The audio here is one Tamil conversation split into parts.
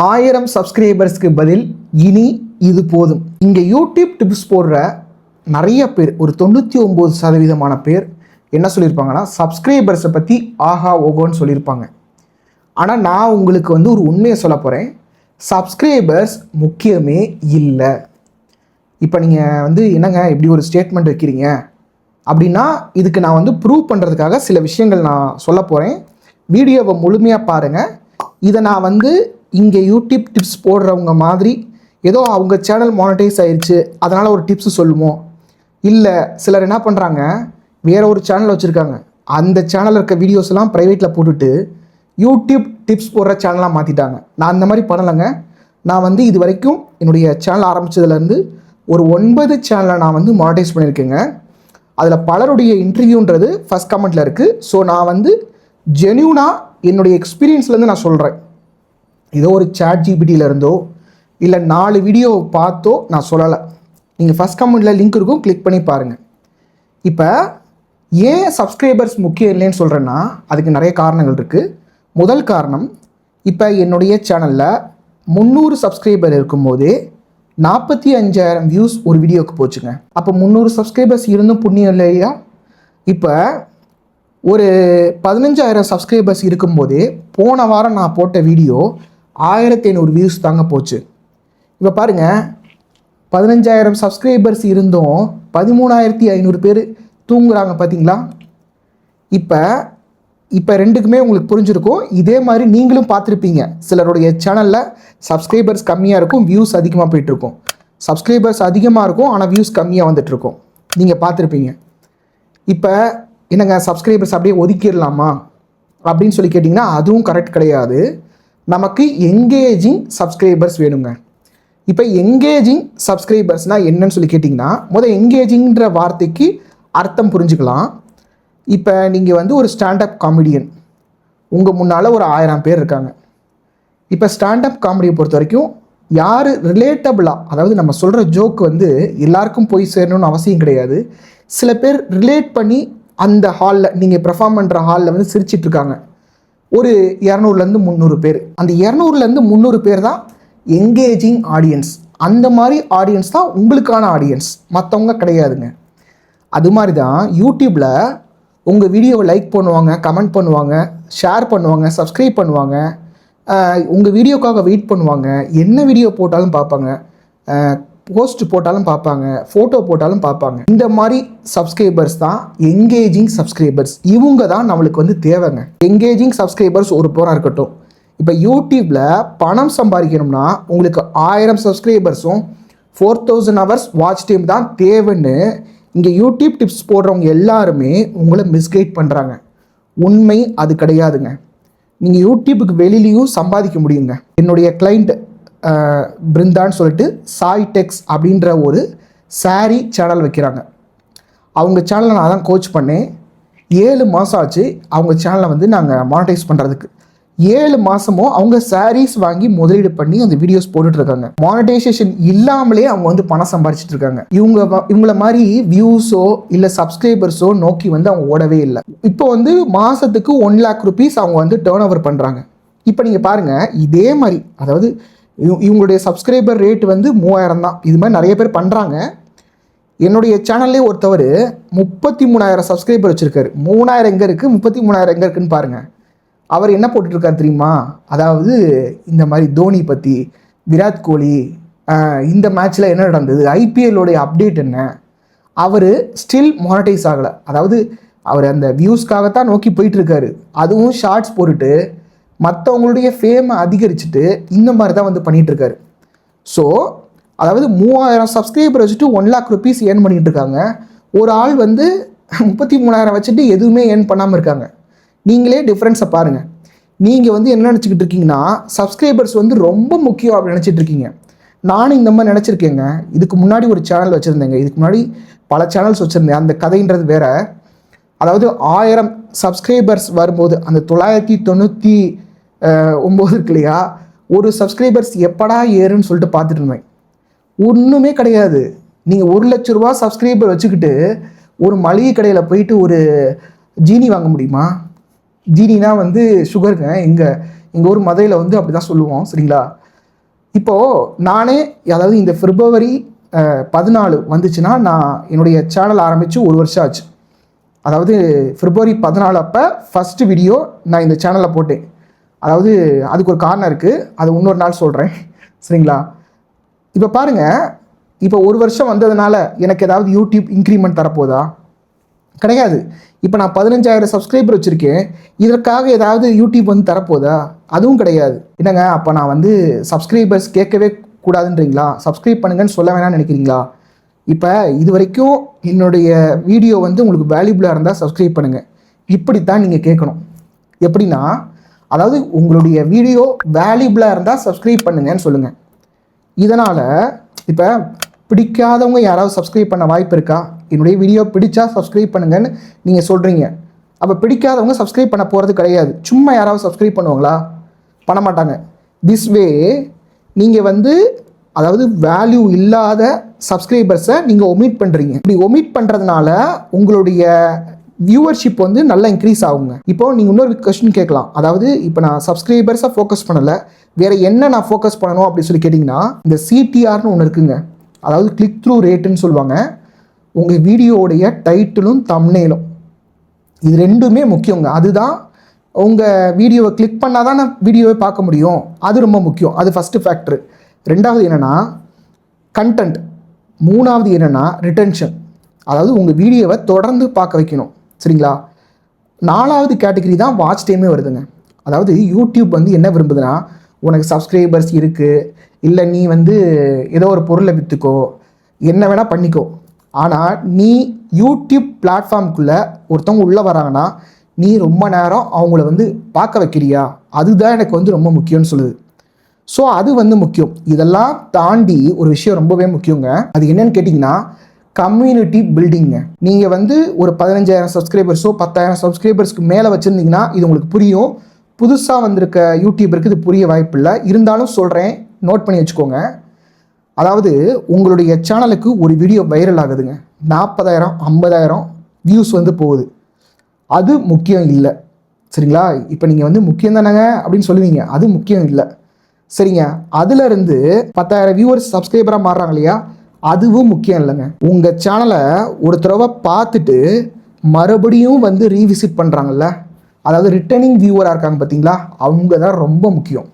ஆயிரம் சப்ஸ்கிரைபர்ஸ்க்கு பதில் இனி இது போதும். இங்கே யூடியூப் டிப்ஸ் போடுற நிறைய பேர் ஒரு தொண்ணூற்றி ஒம்பது சதவீதமான பேர் என்ன சொல்லியிருப்பாங்கன்னா சப்ஸ்கிரைபர்ஸை பற்றி ஆஹா ஓகோன்னு சொல்லியிருப்பாங்க. ஆனால் நான் உங்களுக்கு வந்து ஒரு உண்மையை சொல்ல போகிறேன் சப்ஸ்கிரைபர்ஸ் முக்கியமே இல்லை. இப்போ நீங்கள் வந்து என்னங்க இப்படி ஒரு ஸ்டேட்மெண்ட் வைக்கிறீங்க? அப்படின்னா இதுக்கு நான் வந்து ப்ரூவ் பண்ணுறதுக்காக சில விஷயங்கள் நான் சொல்ல போகிறேன் வீடியோவை முழுமையாக பாருங்கள் இதை நான் வந்து இங்கே யூடியூப் டிப்ஸ் போடுறவங்க மாதிரி ஏதோ அவங்க சேனல் மானிட்டைஸ் ஆயிடுச்சு அதனால் ஒரு டிப்ஸ் சொல்லுமோ? இல்லை சிலர் என்ன பண்ணுறாங்க வேற ஒரு சேனல் வச்சுருக்காங்க. அந்த சேனலில் இருக்க வீடியோஸ்லாம் ப்ரைவேட்டில் போட்டுட்டு யூடியூப் டிப்ஸ் போடுற சேனலாக மாற்றிட்டாங்க நான் அந்த மாதிரி பண்ணலைங்க. நான் வந்து இது வரைக்கும் என்னுடைய சேனல் ஆரம்பித்ததுலேருந்து ஒரு ஒன்பது சேனலை நான் வந்து மானிட்டைஸ் பண்ணியிருக்கேங்க. அதில் பலருடைய இன்டர்வியூன்றது ஃபஸ்ட் கமெண்ட்டில் இருக்குது ஸோ நான் வந்து ஜென்யூனாக என்னுடைய எக்ஸ்பீரியன்ஸ்லேருந்து நான் சொல்கிறேன் ஏதோ ஒரு சாட் ஜிபிடியில் இருந்தோ இல்லை நாலு வீடியோ பார்த்தோ நான் சொல்லலை. நீங்கள் ஃபஸ்ட் கமெண்ட்டில் லிங்க் இருக்கும் கிளிக் பண்ணி பாருங்கள் இப்போ ஏன் சப்ஸ்கிரைபர்ஸ் முக்கியம் இல்லைன்னு சொல்கிறேன்னா அதுக்கு நிறைய காரணங்கள் இருக்குது முதல் காரணம் இப்போ என்னுடைய சேனலில் முந்நூறு சப்ஸ்கிரைபர் இருக்கும்போதே நாற்பத்தி அஞ்சாயிரம் வியூஸ் ஒரு வீடியோவுக்கு போச்சுங்க. அப்போ முந்நூறு சப்ஸ்கிரைபர்ஸ் இருந்தும் புண்ணியம் இல்லையா? இப்போ ஒரு பதினஞ்சாயிரம் சப்ஸ்கிரைபர்ஸ் இருக்கும்போதே போன வாரம் நான் போட்ட வீடியோ ஆயிரத்தி ஐநூறு வியூஸ் தாங்க போச்சு. இப்போ பாருங்கள் பதினஞ்சாயிரம் சப்ஸ்கிரைபர்ஸ் இருந்தும் பதிமூணாயிரத்தி ஐநூறு பேர் தூங்குறாங்க பார்த்தீங்களா இப்போ இப்போ ரெண்டுக்குமே உங்களுக்கு புரிஞ்சிருக்கும். இதே மாதிரி நீங்களும் பார்த்துருப்பீங்க. சிலருடைய சேனலில் சப்ஸ்கிரைபர்ஸ் கம்மியாக இருக்கும் வியூஸ் அதிகமாக போயிட்டுருக்கும். சப்ஸ்கிரைபர்ஸ் அதிகமாக இருக்கும் ஆனால் வியூஸ் கம்மியாக வந்துட்டுருக்கும். நீங்கள் பார்த்துருப்பீங்க. இப்போ என்னங்க சப்ஸ்கிரைபர்ஸ் அப்படியே ஒதுக்கிடலாமா? அப்படின்னு சொல்லி கேட்டிங்கன்னா அதுவும் கரெக்ட் கிடையாது. நமக்கு எங்கேஜிங் சப்ஸ்கிரைபர்ஸ் வேணுங்க. இப்போ எங்கேஜிங் சப்ஸ்கிரைபர்ஸ்னால் என்னன்னு சொல்லி கேட்டிங்கன்னா முதல் எங்கேஜிங்கிற வார்த்தைக்கு அர்த்தம் புரிஞ்சுக்கலாம். இப்போ நீங்கள் வந்து ஒரு ஸ்டாண்டப் காமெடியன் உங்கள் முன்னால் ஒரு ஆயிரம் பேர் இருக்காங்க. இப்போ ஸ்டாண்டப் காமெடியை பொறுத்த வரைக்கும் யார் ரிலேட்டபிளாக அதாவது நம்ம சொல்கிற ஜோக் வந்து எல்லாருக்கும் போய் சேரணும்னு அவசியம் கிடையாது. சில பேர் ரிலேட் பண்ணி அந்த ஹாலில் நீங்கள் பெர்ஃபார்ம் பண்ணுற ஹாலில் வந்து சிரிச்சிட்ருக்காங்க ஒரு இரநூறுலேருந்து முந்நூறு பேர். அந்த இரநூறுலேருந்து முந்நூறு பேர் தான் எங்கேஜிங் ஆடியன்ஸ் அந்த மாதிரி ஆடியன்ஸ் தான் உங்களுக்கான ஆடியன்ஸ் மற்றவங்க கிடையாதுங்க. அது மாதிரி தான் யூடியூப்பில் உங்கள் வீடியோவை லைக் பண்ணுவாங்க கமெண்ட் பண்ணுவாங்க ஷேர் பண்ணுவாங்க சப்ஸ்கிரைப் பண்ணுவாங்க. உங்கள் வீடியோக்காக வெயிட் பண்ணுவாங்க. என்ன வீடியோ போட்டாலும் பார்ப்பாங்க. போஸ்ட் போட்டாலும் பார்ப்பாங்க ஃபோட்டோ போட்டாலும் பார்ப்பாங்க. இந்த மாதிரி சப்ஸ்கிரைபர்ஸ் தான் எங்கேஜிங் சப்ஸ்கிரைபர்ஸ் இவங்க தான் நம்மளுக்கு வந்து தேவைங்க. எங்கேஜிங் சப்ஸ்கிரைபர்ஸ் ஒரு புறம் இருக்கட்டும். இப்போ யூடியூப்பில் பணம் சம்பாதிக்கணும்னா உங்களுக்கு ஆயிரம் சப்ஸ்கிரைபர்ஸும் four thousand hours watch time தான் தேவைன்னு இங்கே யூடியூப் டிப்ஸ் போடுறவங்க எல்லாருமே உங்களை மிஸ்கைட் பண்ணுறாங்க உண்மை அது கிடையாதுங்க. நீங்கள் யூடியூப்புக்கு வெளிலேயும் சம்பாதிக்க முடியுங்க. என்னுடைய கிளைண்ட் பிருந்தான்னு சொல்லிட்டு சாய் டெக்ஸ் அப்படின்ற ஒரு சாரி சேனல் வைக்கிறாங்க. அவங்க சேனலை நான் தான் கோச் பண்ணேன். ஏழு மாதம் ஆச்சு அவங்க சேனலை வந்து நாங்கள் மானிட்டைஸ் பண்ணுறதுக்கு ஏழு மாதமும் அவங்க சாரீஸ் வாங்கி முதலீடு பண்ணி அந்த வீடியோஸ் போட்டுட்ருக்காங்க மானிட்டைசேஷன் இல்லாமலே அவங்க வந்து பணம் சம்பாரிச்சிட்டு இருக்காங்க. இவங்க இவங்கள மாதிரி வியூஸோ இல்லை சப்ஸ்கிரைபர்ஸோ நோக்கி வந்து அவங்க ஓடவே இல்லை. இப்போ வந்து மாதத்துக்கு ஒன் லேக் ருபீஸ் அவங்க வந்து டேர்ன் ஓவர் பண்ணுறாங்க இப்போ நீங்கள் பாருங்கள் இதே மாதிரி அதாவது இவங்களுடைய சப்ஸ்கிரைபர் ரேட் வந்து மூவாயிரம் தான். இது மாதிரி நிறைய பேர் பண்ணுறாங்க என்னுடைய சேனல்லே ஒருத்தவர் முப்பத்தி மூணாயிரம் சப்ஸ்கிரைபர் வச்சுருக்காரு. மூணாயிரம் எங்கே இருக்குது முப்பத்தி மூணாயிரம் எங்கே இருக்குதுன்னு பாருங்கள் அவர் என்ன போட்டுட்ருக்காரு தெரியுமா? அதாவது இந்த மாதிரி தோனி பற்றி விராட் கோலி இந்த மேட்ச்சில் என்ன நடந்தது? ஐபிஎல்லோடைய அப்டேட் என்ன? அவர் ஸ்டில் மானிட்டைஸ் ஆகலை. அதாவது அவர் அந்த வியூஸ்க்காகத்தான் நோக்கி போயிட்டுருக்காரு அதுவும் ஷார்ட்ஸ் போட்டுட்டு மற்றவங்களுடைய ஃபேமை அதிகரிச்சுட்டு இந்த மாதிரி தான் வந்து பண்ணிட்டு இருக்காரு ஸோ அதாவது மூவாயிரம் சப்ஸ்கிரைபர் வச்சுட்டு ஒன் லேக் ருபீஸ் ஏர்ன் பண்ணிட்டு இருக்காங்க ஒரு ஆள் வந்து முப்பத்தி மூணாயிரம் வச்சுட்டு எதுவுமே ஏர்ன் பண்ணாமல் இருக்காங்க. நீங்களே டிஃப்ரென்ஸை பாருங்கள் நீங்கள் வந்து என்ன நினச்சிக்கிட்டு இருக்கீங்கன்னா சப்ஸ்கிரைபர்ஸ் வந்து ரொம்ப முக்கியம் அப்படின்னு நினச்சிட்டு இருக்கீங்க. நானும் இந்த மாதிரி நினச்சிருக்கேங்க. இதுக்கு முன்னாடி ஒரு சேனல் வச்சுருந்தேங்க. இதுக்கு முன்னாடி பல சேனல்ஸ் வச்சுருந்தேன். அந்த கதைன்றது வேற. அதாவது ஆயிரம் சப்ஸ்கிரைபர்ஸ் வரும்போது அந்த தொள்ளாயிரத்தி தொண்ணூற்றி ஒம்பது இருக்கு இல்லையா? ஒரு சப்ஸ்கிரைபர்ஸ் எப்படா ஏறுன்னு சொல்லிட்டு பார்த்துட்டு இருந்தேன். ஒன்றுமே கிடையாது. நீங்கள் ஒரு லட்ச ரூபா சப்ஸ்கிரைபர் வச்சுக்கிட்டு ஒரு மளிகை கடையில் போயிட்டு ஒரு ஜீனி வாங்க முடியுமா? ஜீனினா வந்து சுகருங்க எங்கள் எங்கள் ஊர் மதுரையில் வந்து அப்படி தான் சொல்லுவோம். சரிங்களா? இப்போது நானே அதாவது இந்த பிப்ரவரி பதினாலு வந்துச்சுன்னா நான் என்னுடைய சேனல் ஆரம்பித்து ஒரு வருஷம் ஆச்சு. அதாவது பிப்ரவரி பதினாலு அப்போ ஃபஸ்ட்டு வீடியோ நான் இந்த சேனலில் போட்டேன். அதாவது அதுக்கு ஒரு காரணம் இருக்குது அது இன்னொரு நாள் சொல்கிறேன் சரிங்களா? இப்போ பாருங்கள் இப்போ ஒரு வருஷம் வந்ததுனால எனக்கு ஏதாவது யூடியூப் இன்க்ரிமெண்ட் தரப்போதா? கிடையாது. இப்போ நான் பதினஞ்சாயிரம் சப்ஸ்கிரைபர் வச்சுருக்கேன். இதற்காக ஏதாவது யூடியூப் வந்து தரப்போதா? அதுவும் கிடையாது. என்னங்க அப்போ நான் வந்து சப்ஸ்கிரைபர்ஸ் கேட்கவே கூடாதுன்றீங்களா? சப்ஸ்கிரைப் பண்ணுங்கன்னு சொல்ல வேணாம்னு நினைக்கிறீங்களா? இப்போ இது வரைக்கும் என்னுடைய வீடியோ வந்து உங்களுக்கு வேல்யூபிளாக இருந்தால் சப்ஸ்கிரைப் பண்ணுங்கள் இப்படித்தான் நீங்கள் கேட்கணும். எப்படின்னா அதாவது உங்களுடைய வீடியோ வேல்யூபிளாக இருந்தால் சப்ஸ்கிரைப் பண்ணுங்கன்னு சொல்லுங்கள் இதனால் இப்போ பிடிக்காதவங்க யாராவது சப்ஸ்கிரைப் பண்ண வாய்ப்பு இருக்கா? என்னுடைய வீடியோ பிடிச்சா சப்ஸ்கிரைப் பண்ணுங்கன்னு நீங்கள் சொல்கிறீங்க அப்போ பிடிக்காதவங்க சப்ஸ்கிரைப் பண்ண போகிறது கிடையாது. சும்மா யாராவது சப்ஸ்கிரைப் பண்ணுவாங்களா? பண்ண மாட்டாங்க. திஸ் வே நீங்கள் வந்து அதாவது வேல்யூ இல்லாத சப்ஸ்கிரைபர்ஸை நீங்கள் ஒமிட் பண்ணுறீங்க இப்படி ஒமிட் பண்ணுறதுனால உங்களுடைய வியூவர்ஷிப் வந்து நல்லா இன்க்ரீஸ் ஆகுங்க. இப்போ நீங்கள் இன்னொரு கொஸ்டின் கேட்கலாம். அதாவது இப்போ நான் சப்ஸ்கிரைபர்ஸை ஃபோக்கஸ் பண்ணலை. வேறு என்ன நான் ஃபோக்கஸ் பண்ணணும் அப்படின்னு சொல்லி கேட்டிங்கன்னா இந்த சிடிஆர்னு ஒன்று இருக்குங்க. அதாவது கிளிக் த்ரூ ரேட்டுன்னு சொல்லுவாங்க. உங்கள் வீடியோவுடைய டைட்டிலும் தம்னேலும் இது ரெண்டுமே முக்கியங்க. அதுதான் உங்கள் வீடியோவை கிளிக் பண்ணால் தான் நான் வீடியோவை பார்க்க முடியும். அது ரொம்ப முக்கியம். அது ஃபஸ்ட்டு ஃபேக்ட்ரு ரெண்டாவது என்னென்னா கண்டென்ட் மூணாவது என்னென்னா ரிட்டன்ஷன் அதாவது உங்கள் வீடியோவை தொடர்ந்து பார்க்க வைக்கணும். சரிங்களா? நாலாவது கேட்டகரி தான் வாட்ச் டைமே வருதுங்க. அதாவது யூடியூப் வந்து என்ன விரும்புதுன்னா உனக்கு சப்ஸ்கிரைபர்ஸ் இருக்குது இல்லை நீ வந்து ஏதோ ஒரு பொருளை விற்றுக்கோ என்ன வேணால் பண்ணிக்கோ. ஆனால் நீ யூடியூப் பிளாட்ஃபார்முக்குள்ளே ஒருத்தவங்க உள்ளே வராங்கன்னா நீ ரொம்ப நேரம் அவங்கள வந்து பார்க்க வைக்கிறியா? அதுதான் எனக்கு வந்து ரொம்ப முக்கியம்னு சொல்லுது. ஸோ அது வந்து முக்கியம். இதெல்லாம் தாண்டி ஒரு விஷயம் ரொம்பவே முக்கியங்க. அது என்னன்னு கேட்டிங்கன்னா கம்யூனிட்டி பில்டிங்க நீங்கள் வந்து ஒரு பதினஞ்சாயிரம் சப்ஸ்கிரைபர்ஸோ பத்தாயிரம் சப்ஸ்கிரைபர்ஸ்க்கு மேலே வச்சுருந்தீங்கன்னா இது உங்களுக்கு புரியும். புதுசாக வந்திருக்க யூடியூபருக்கு இது புரிய வாய்ப்பில்லை. இருந்தாலும் சொல்கிறேன் நோட் பண்ணி வச்சுக்கோங்க. அதாவது உங்களுடைய சேனலுக்கு ஒரு வீடியோ வைரல் ஆகுதுங்க. நாற்பதாயிரம் ஐம்பதாயிரம் வியூஸ் வந்து போகுது. அது முக்கியம் இல்லை. சரிங்களா? இப்போ நீங்கள் வந்து முக்கியம் தானேங்க அப்படின்னு சொல்லுவீங்க. அது முக்கியம் இல்லை. சரிங்க. அதுலேருந்து பத்தாயிரம் வியூவர்ஸ் சப்ஸ்கிரைபராக மாறுறாங்க இல்லையா? அதுவும் முக்கியம் இல்லைங்க. உங்கள் சேனலை ஒரு தடவை பார்த்துட்டு மறுபடியும் வந்து ரீவிசிட் பண்ணுறாங்கல்ல அதாவது ரிட்டர்னிங் வியூவராக இருக்காங்க பார்த்தீங்களா? அவங்க தான் ரொம்ப முக்கியம்.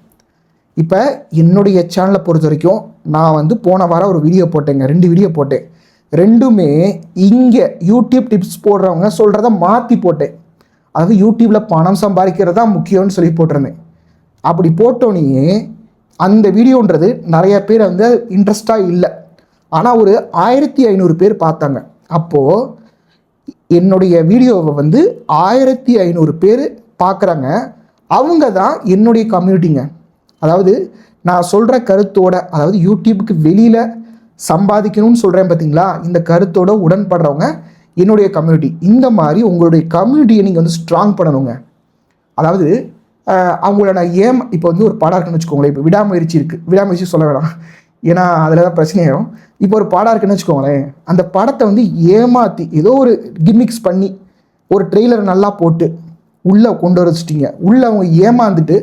இப்போ என்னுடைய சேனலை பொறுத்த வரைக்கும் நான் வந்து போன வாரம் ஒரு வீடியோ போட்டேங்க. ரெண்டு வீடியோ போட்டேன். ரெண்டுமே இங்கே யூடியூப் டிப்ஸ் போடுறவங்க சொல்கிறத மாற்றி போட்டேன். அதாவது யூடியூப்பில் பணம் சம்பாதிக்கிறது தான் முக்கியம்னு சொல்லி போட்டிருந்தேன். அப்படி போட்டோன்னே அந்த வீடியோன்றது நிறைய பேர் வந்து இன்ட்ரெஸ்டாக இல்லை. ஆனால் ஒரு ஆயிரத்தி ஐநூறு பேர் பார்த்தாங்க. அப்போது என்னுடைய வீடியோவை வந்து ஆயிரத்தி ஐநூறு பேர் பார்க்குறாங்க. அவங்க தான் என்னுடைய கம்யூனிட்டிங்க அதாவது நான் சொல்கிற கருத்தோட அதாவது யூடியூப்புக்கு வெளியில் சம்பாதிக்கணும்னு சொல்கிறேன் பார்த்தீங்களா இந்த கருத்தோட உடன்படுறவங்க என்னுடைய கம்யூனிட்டி இந்த மாதிரி உங்களுடைய கம்யூனிட்டியை நீங்கள் வந்து ஸ்ட்ராங் பண்ணணுங்க. அதாவது அவங்களோட அவங்கள நான் ஏம் இப்போ வந்து ஒரு படம் இருக்குன்னு வச்சுக்கோங்களேன். இப்போ விடாமுயற்சி இருக்குது விடாமுயற்சி சொல்ல வேணாம். ஏன்னா அதில் தான் பிரச்சனையாயிரும் இப்போ ஒரு படம் இருக்குன்னு வச்சுக்கோங்களேன். அந்த படத்தை வந்து ஏமாற்றி ஏதோ ஒரு கிம்மிக்ஸ் பண்ணி ஒரு ட்ரெய்லர் நல்லா போட்டு உள்ளே கொண்டு வர வச்சிட்டீங்க. உள்ளே அவங்க ஏமாந்துட்டு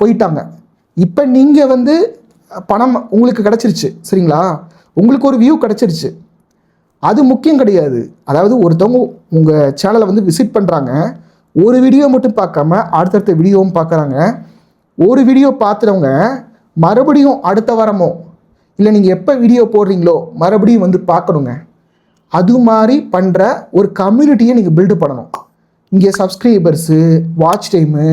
போயிட்டாங்க. இப்போ நீங்கள் வந்து பணம் உங்களுக்கு கிடச்சிருச்சு சரிங்களா? உங்களுக்கு ஒரு வியூ கிடச்சிருச்சு. அது முக்கியம் கிடையாது. அதாவது ஒருத்தவங்க உங்கள் சேனலை வந்து விசிட் பண்ணுறாங்க ஒரு வீடியோ மட்டும் பார்க்காம அடுத்தடுத்த வீடியோவும் பார்க்குறாங்க. ஒரு வீடியோ பார்த்துறவங்க மறுபடியும் அடுத்த வாரமோ இல்லை நீங்கள் எப்போ வீடியோ போடுறீங்களோ மறுபடியும் வந்து பார்க்கணுங்க அது மாதிரி பண்ணுற ஒரு கம்யூனிட்டியை நீங்கள் பில்டு பண்ணணும். இங்கே சப்ஸ்கிரைபர்ஸு வாட்ச் டைமு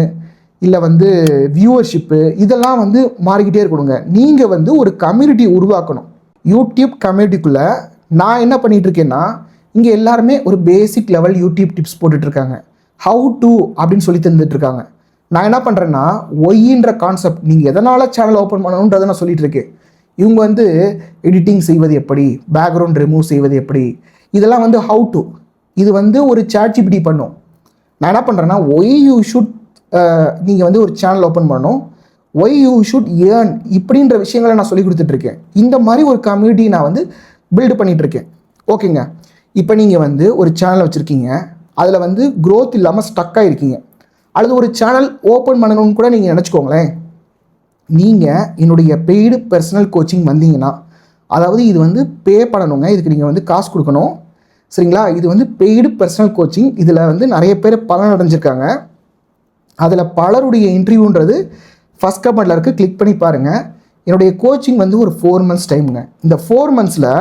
இல்லை வந்து வியூவர்ஷிப்பு இதெல்லாம் வந்து மாறிக்கிட்டே இருக்கணுங்க. நீங்கள் வந்து ஒரு கம்யூனிட்டி உருவாக்கணும். யூடியூப் கம்யூனிட்டிக்குள்ளே நான் என்ன பண்ணிகிட்ருக்கேன்னா இங்கே எல்லாருமே ஒரு பேசிக் லெவல் யூடியூப் டிப்ஸ் போட்டுட்ருக்காங்க ஹவு டு அப்படின்னு சொல்லி தந்துட்டு இருக்காங்க நான் என்ன பண்ணுறேன்னா ஒய்ன்ற கான்செப்ட் நீங்கள் எதனால் சேனல் ஓப்பன் பண்ணணுன்றதை நான் சொல்லிட்டு இருக்கேன் இவங்க வந்து எடிட்டிங் செய்வது எப்படி? பேக்ரவுண்ட் ரிமூவ் செய்வது எப்படி? இதெல்லாம் வந்து ஹவு டு இது வந்து ஒரு சாட்ஜிபிடி பண்ணும். நான் என்ன பண்ணுறேன்னா ஒய் யூ ஷுட் நீங்கள் வந்து ஒரு சேனல் ஓப்பன் பண்ணணும். ஒய் யூ ஷுட் ஏர்ன் இப்படின்ற விஷயங்களை நான் சொல்லி கொடுத்துட்ருக்கேன். இந்த மாதிரி ஒரு கம்யூனிட்டி நான் வந்து பில்டு பண்ணிகிட்ருக்கேன் இருக்கேன் ஓகேங்க இப்போ நீங்கள் வந்து ஒரு சேனலை வச்சுருக்கீங்க. அதில் வந்து க்ரோத் இல்லாமல் ஸ்டக் ஆகிருக்கீங்க அல்லது ஒரு சேனல் ஓப்பன் பண்ணணும்னு கூட நீங்கள் நினச்சிக்கோங்களேன். நீங்கள் என்னுடைய பெய்டு பர்சனல் கோச்சிங் வந்தீங்கன்னா அதாவது இது வந்து பே பண்ணணுங்க இதுக்கு நீங்கள் வந்து காசு கொடுக்கணும் சரிங்களா? இது வந்து பெய்டு பர்சனல் கோச்சிங் இதில் வந்து நிறைய பேர் பலன் அடைஞ்சிருக்காங்க. அதில் பலருடைய இன்டர்வியூன்றது ஃபஸ்ட் கமெண்டில் இருக்குது கிளிக் பண்ணி பாருங்கள் என்னுடைய கோச்சிங் வந்து ஒரு ஃபோர் மந்த்ஸ் டைமுங்க இந்த ஃபோர் மந்த்ஸில்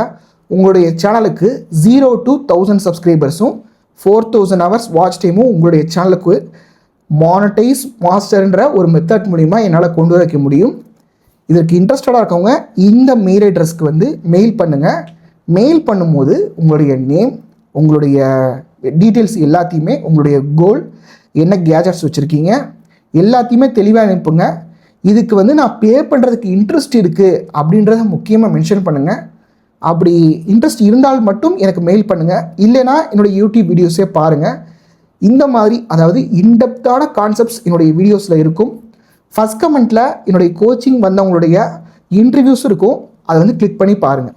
உங்களுடைய சேனலுக்கு ஜீரோ டு தௌசண்ட் சப்ஸ்கிரைபர்ஸும் ஃபோர் தௌசண்ட் ஹவர்ஸ் வாட்ச் டைமும் உங்களுடைய சேனலுக்கு மானடைஸ் மாஸ்டர்ன்ற ஒரு மெத்தட் மூலிமா என்னால் கொண்டு வரைக்க முடியும். இதற்கு இன்ட்ரெஸ்டடாக இருக்கவங்க இந்த மெயில் அட்ரஸ்க்கு வந்து மெயில் பண்ணுங்கள் மெயில் பண்ணும்போது உங்களுடைய நேம் உங்களுடைய டீட்டெயில்ஸ் எல்லாத்தையுமே உங்களுடைய கோல் என்ன கேஜெட்ஸ் வச்சுருக்கீங்க எல்லாத்தையுமே தெளிவாக அனுப்புங்க. இதுக்கு வந்து நான் பே பண்ணுறதுக்கு இன்ட்ரெஸ்ட் இருக்குது அப்படின்றத முக்கியமாக மென்ஷன் பண்ணுங்கள் அப்படி இன்ட்ரெஸ்ட் இருந்தால் மட்டும் எனக்கு மெயில் பண்ணுங்கள் இல்லைனா என்னுடைய யூடியூப் வீடியோஸே பாருங்கள் இந்த மாதிரி அதாவது இன்டெப்தான கான்செப்ட்ஸ் என்னுடைய வீடியோஸில் இருக்கும். ஃபஸ்ட் கமெண்ட்டில் என்னுடைய கோச்சிங் வந்தவங்களுடைய இன்டர்வியூஸ் இருக்கும். அதை வந்து கிளிக் பண்ணி பாருங்கள்